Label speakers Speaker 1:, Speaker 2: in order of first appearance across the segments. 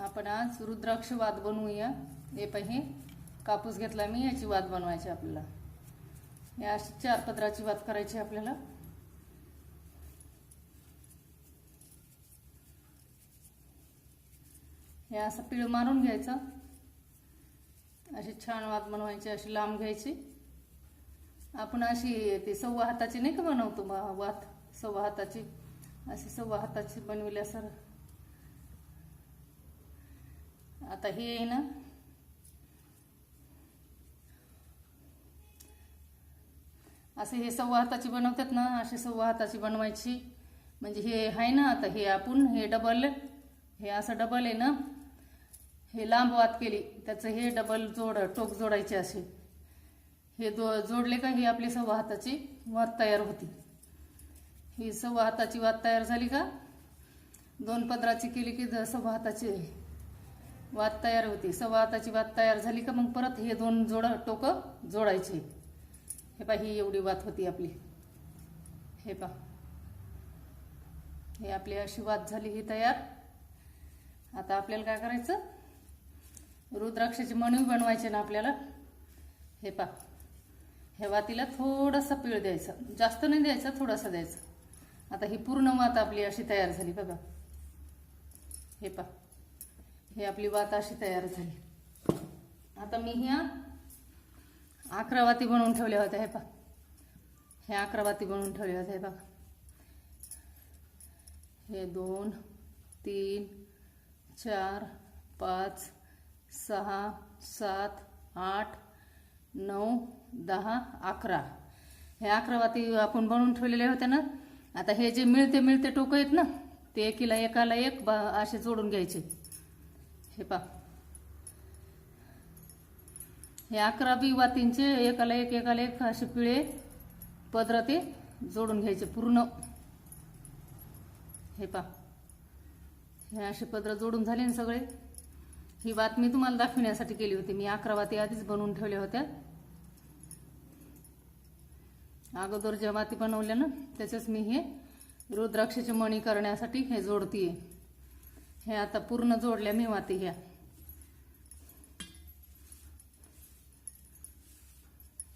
Speaker 1: आपण आज रुद्राक्ष वाद बनवूया. हे पाहि कापूस घेतला मी याची वाद बनवायची आपल्याला. या अशी चार पदराची वाद करायची आपल्याला. हे असं पिळ मारून घ्यायचं. अशी छान वाद बनवायची अशी लांब घ्यायची. आपण अशी ती सव्वा हाताची नाही का बनवतो वात? सव्वा हाताची. अशी सव्वा हाताची बनविल्या सर आता हे आहे ना. असे हे सव्वा हाताची बनवतात ना अशी सव्वा हाताची बनवायची. म्हणजे हे आहे ना आता हे आपण हे डबल हे असं डबल आहे ना. हे लांब वात केली त्याचं हे डबल जोड टोक जोडायचे असे. हे दो जोडले का ही आपली सव्वा हाताची वात तयार होती. ही सव्वा हाताची वात तयार झाली का? दोन पदराची केली की ज- सव्वा हाताची वात तयार होती. सवाताची वात तयार झाली का मग परत हे दोन जोड टोक जोडायचे. हे पा ही एवढी वात होती आपली. हे पा हे आपली अशी वात झाली ही तयार. आता आपल्याला काय करायचं? रुद्राक्षाची मणी बनवायचे ना आपल्याला. हे पा ह्या वातीला थोडासा पीळ द्यायचा. जास्त नाही द्यायचा थोडासा द्यायचा. आता ही पूर्ण वात आपली अशी तयार झाली बघा. हे पा हे आपली वात अशी तयार झाली. आता मी ह्या अकरा वाती बनवून ठेवल्या होत्या हे पा ह्या अकरा वाती बनवून ठेवल्या होत्या हे बघा हे दोन तीन चार पाच सहा सात आठ नऊ दहा अकरा. हे अकरा वाती आपण बनवून ठेवलेल्या होत्या ना? आता हे जे मिळते मिळते टोकं आहेत ना ते एकीला एकाला एक बा असे जोडून घ्यायचे. हे पा हे अकरा बी वातींचे एकाला एक एकाला एक असे पिळे पदर ते जोडून घ्यायचे पूर्ण. हे पा हे असे पदर जोडून झाले ना सगळे. ही वात मी तुम्हाला दाखवण्यासाठी केली होती. मी अकरा वाती आधीच बनवून ठेवल्या होत्या. अगोदर ज्या वाती बनवल्या ना त्याच्याच मी हे रुद्राक्षाचे मणी करण्यासाठी हे जोडतीये. हे आता पूर्ण जोडल्या मी वाती ह्या.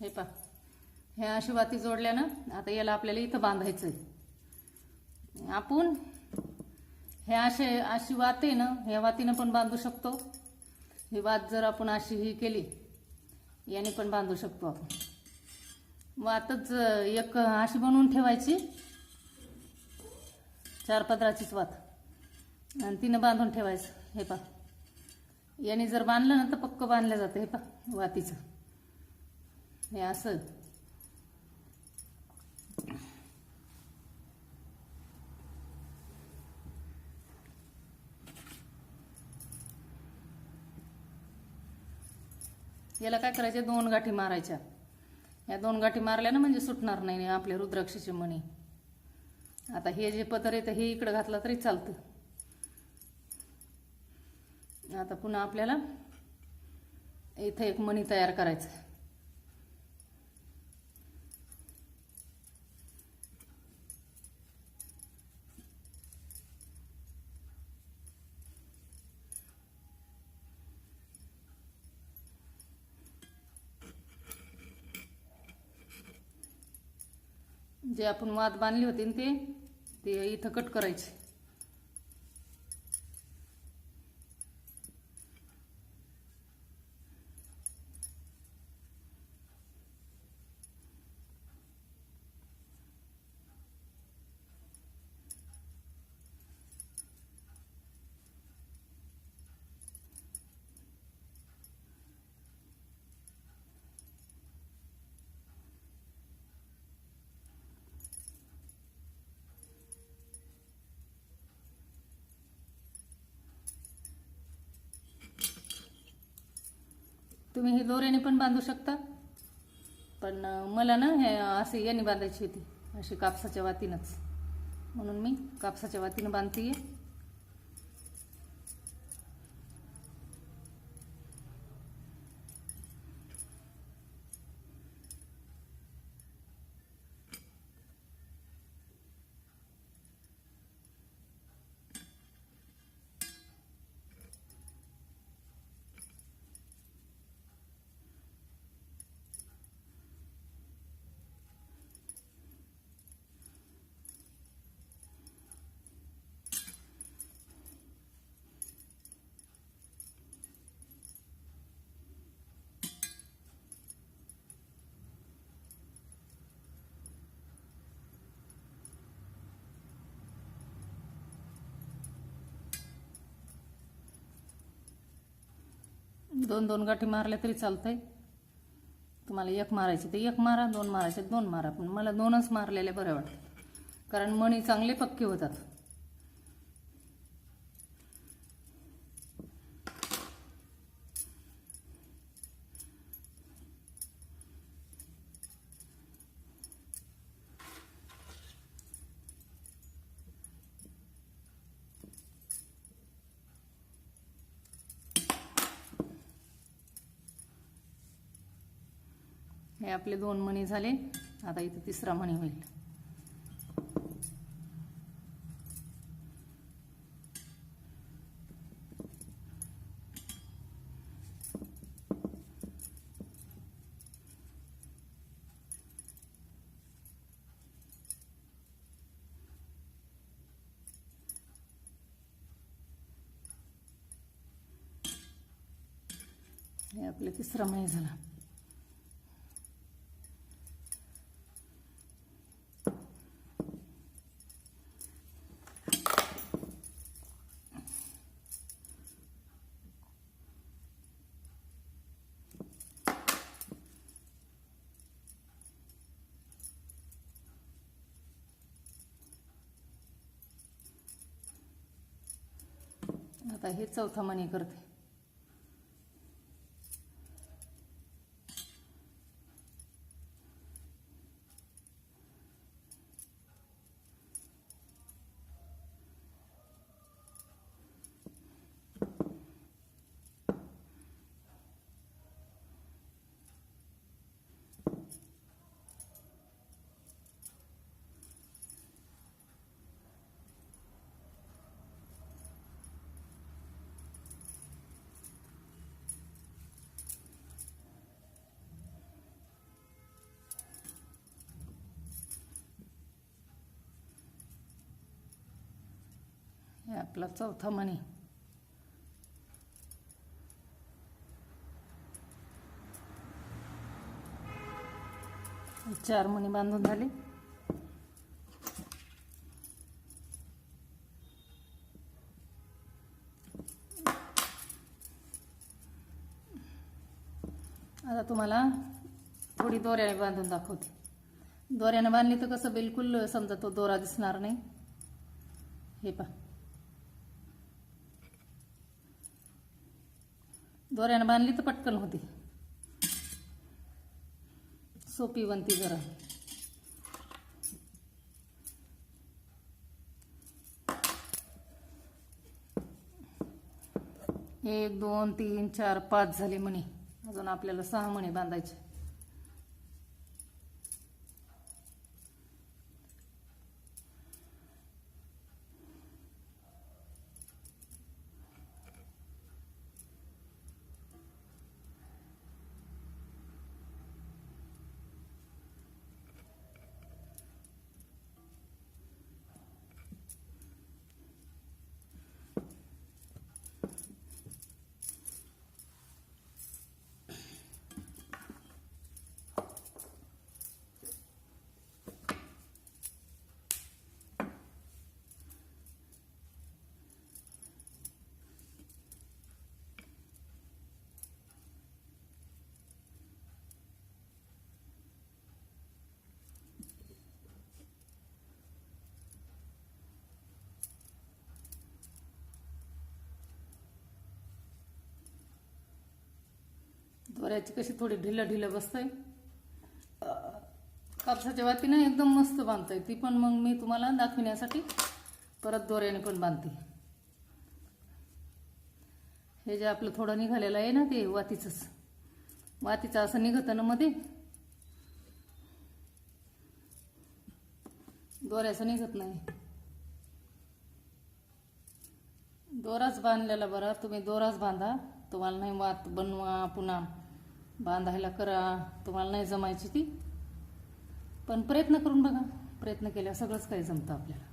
Speaker 1: हे पा ह्या अशी वाती आता याला आपल्याला इथं बांधायचंय. आपण हे असे अशी वात आहे ना ह्या वातीनं पण बांधू शकतो. ही वात जर आपण अशी ही केली याने पण बांधू शकतो आपण. वातच एक अशी बनवून ठेवायची. चार पदराचीच वात. आणि तिनं बांधून ठेवायचं. हे पा याने जर बांधलं ना तर पक्क बांधलं जातं. हे पा वातीचं. हे असं. याला काय करायचे? दोन गाठी मारायच्या. या दोन गाठी मारल्या ना म्हणजे सुटणार नाही आपल्या रुद्राक्षाचे मणी. आता हे जे पदर आहे तर हे इकडं घातलं तरी चालतं. आता पुन्हा आपल्याला इथं एक मणी तयार करायचं. जे आपण वाद बांधली होती ना ते ते इथं कट करायचे. तुम्ही हे दोऱ्याने पण बांधू शकता. पण मला ना हे असे याने बांधायची होती अशी कापसाच्या वातीनंच. म्हणून मी कापसाच्या वातीनं बांधते आहे दोन दोन गाठी मारल्या तरी चालतंय. तुम्हाला एक मारायची तर एक मारा दोन मारायचे दोन मारा. पण मला दोनच मारलेले बरे वाटतात कारण मणी चांगले पक्के होतात. हे आपले दोन मणी झाले. आता इथे तिसरा मणी होईल. हे आपले तिसरा मणी झाला. हे चौथा मणी करते. आपला चौथा मणी चार मणी बांधून झाले. आता तुम्हाला थोडी दोऱ्याने बांधून दाखवते. दोऱ्याने बांधली तर कसं बिलकुल समजा तो दोरा दिसणार नाही. हे पा दोऱ्यानं बांधली तर पटकन होती. सोपी बनती जरा. एक दोन तीन चार पाच झाले म्हणे. अजून आपल्याला सहा म्हणे बांधायचे. दोऱ्याची कशी थोडी ढिलं ढिलं बसतंय? कापसाच्या वातीनं एकदम मस्त बांधतंय. ती पण मग मी तुम्हाला दाखविण्यासाठी परत दोऱ्याने पण बांधते. हे जे आपलं थोडं निघालेलं आहे ना ते वातीचंच. वातीचं असं निघतं ना मध्ये? दोऱ्याचं निघत नाही. दोराच बांधलेला बरा. तुम्ही दोराच बांधा. तुम्हाला नाही वात बनवा पुन्हा. बांधायला करा तुम्हाला नाही जमायची ती. पण प्रयत्न करून बघा प्रयत्न केल्यावर सगळंच काही जमतं आपल्याला.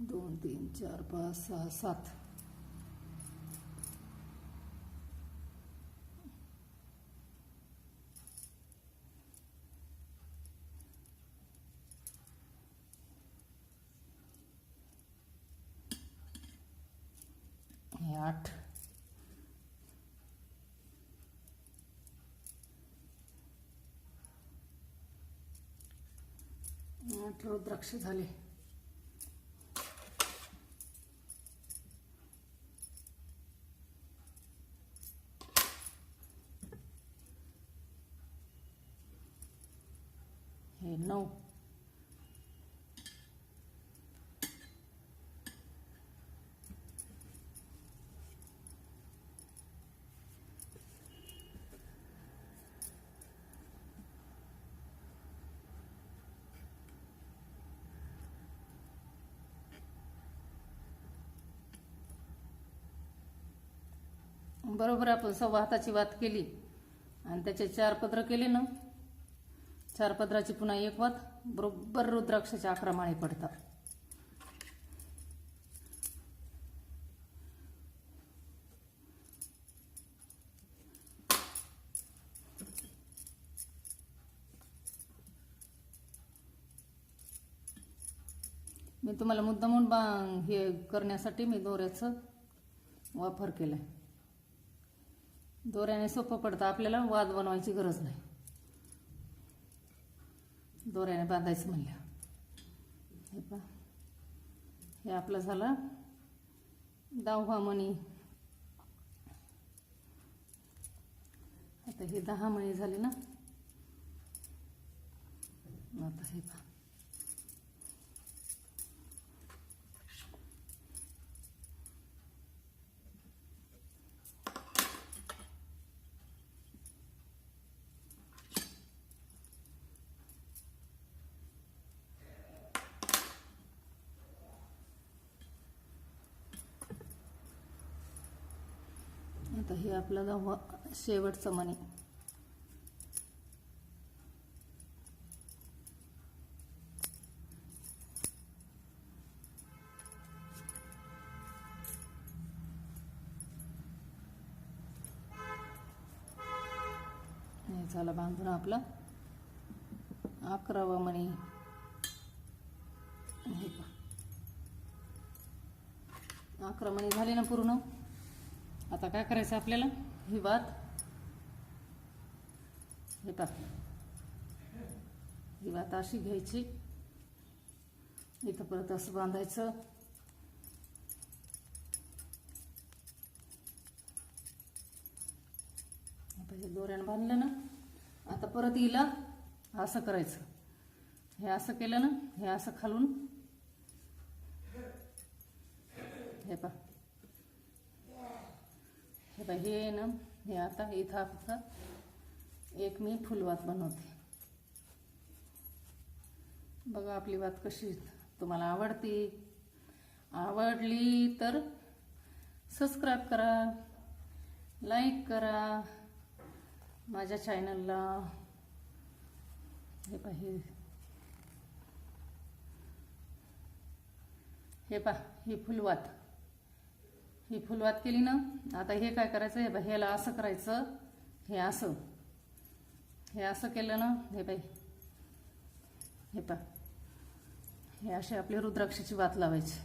Speaker 1: दोन तीन चार पाच सहा सात. हे आठ आठ रुद्राक्ष झाले हे नऊ बरोबर आपण सव्वा हाताची वात केली. आणि त्याचे चार पदर केले ना? चार पदराची पुन्हा एक वात. बरोबर रुद्राक्षाचे अकरा माळे पडतात. मी तुम्हाला मुद्दामून बा हे करण्यासाठी मी दोऱ्याचं वापर केला आहे दोऱ्याने सोपं पडतं. आपल्याला वाद बनवायची गरज नाही. दोऱ्याने बांधायचं म्हणलं. हे पा हे आपलं झालं. दहा मणी. आता हे दहा मणी झाले ना? आता हे पा आता हे आपलं दहावा शेवटचं मणी हे बांधून आपलं अकरावा मणी हे अकरा मणी झाले ना पूर्ण? आता काय करायचं आपल्याला? ही वात हे ही वात अशी घ्यायची. इथं परत असं बांधायचं. आता हे दोऱ्यानं बांधलं ना आता परत हिला असं करायचं. हे असं केलं ना हे असं खालून. हे पा हे बघा हे आहे ना हे आता इथं फक्त एक मी फुलवात बनवते. बघा आपली वात कशी तुम्हाला आवडते. आवडली तर सबस्क्राईब करा लाईक करा. माझ्या चॅनलला हे पा हे. हे पा ही फुलवात ही फुलवात केली ना आता हे काय करायचं? हे बा ह्याला असं करायचं हे असं. हे असं केलं ना हे बाई. हे पा. हे असे आपले रुद्राक्षाची वात लावायची.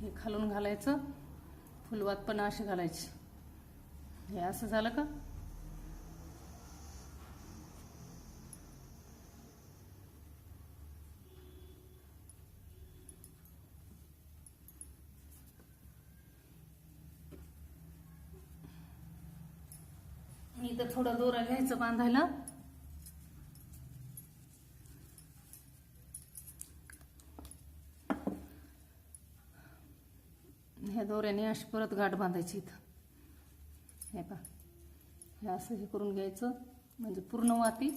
Speaker 1: हे खालून घालायचं फुलवात पण अशी घालायची. हे असं झालं का? इथं थोडा दोरा घ्यायचं बांधायला. ह्या दोऱ्याने अशी परत गाठ बांधायची इथं. हे पा हे असं हे करून घ्यायचं. म्हणजे पूर्ण वाती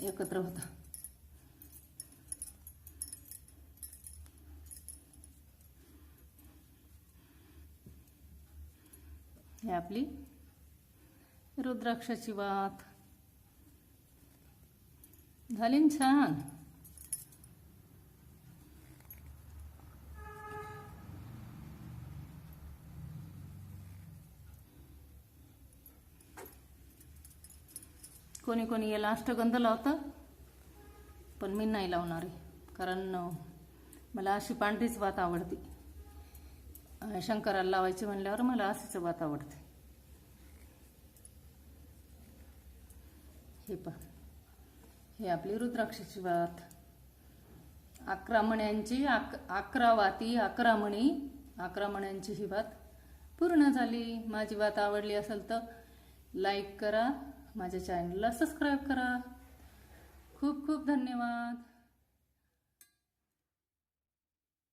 Speaker 1: एकत्र होता. हे आपली रुद्राक्षाची वात. झाली छान? कोणी कोणी याला अष्टगंध लावतं? पण मी नाही लावणार आहे कारण मला अशी पांढरीच वात आवडते. शंकराला लावायची म्हणल्यावर मला अशीच वात आवडते. हे पहा हे आपली रुद्राक्षाची वात अकरा मण्यांची अक अकरा वाती अकरा मणी अकरा मण्यांची ही वात पूर्ण झाली. माझी वात आवडली असेल तर लाईक करा. माझ्या चॅनलला सबस्क्राईब करा. खूप खूप धन्यवाद.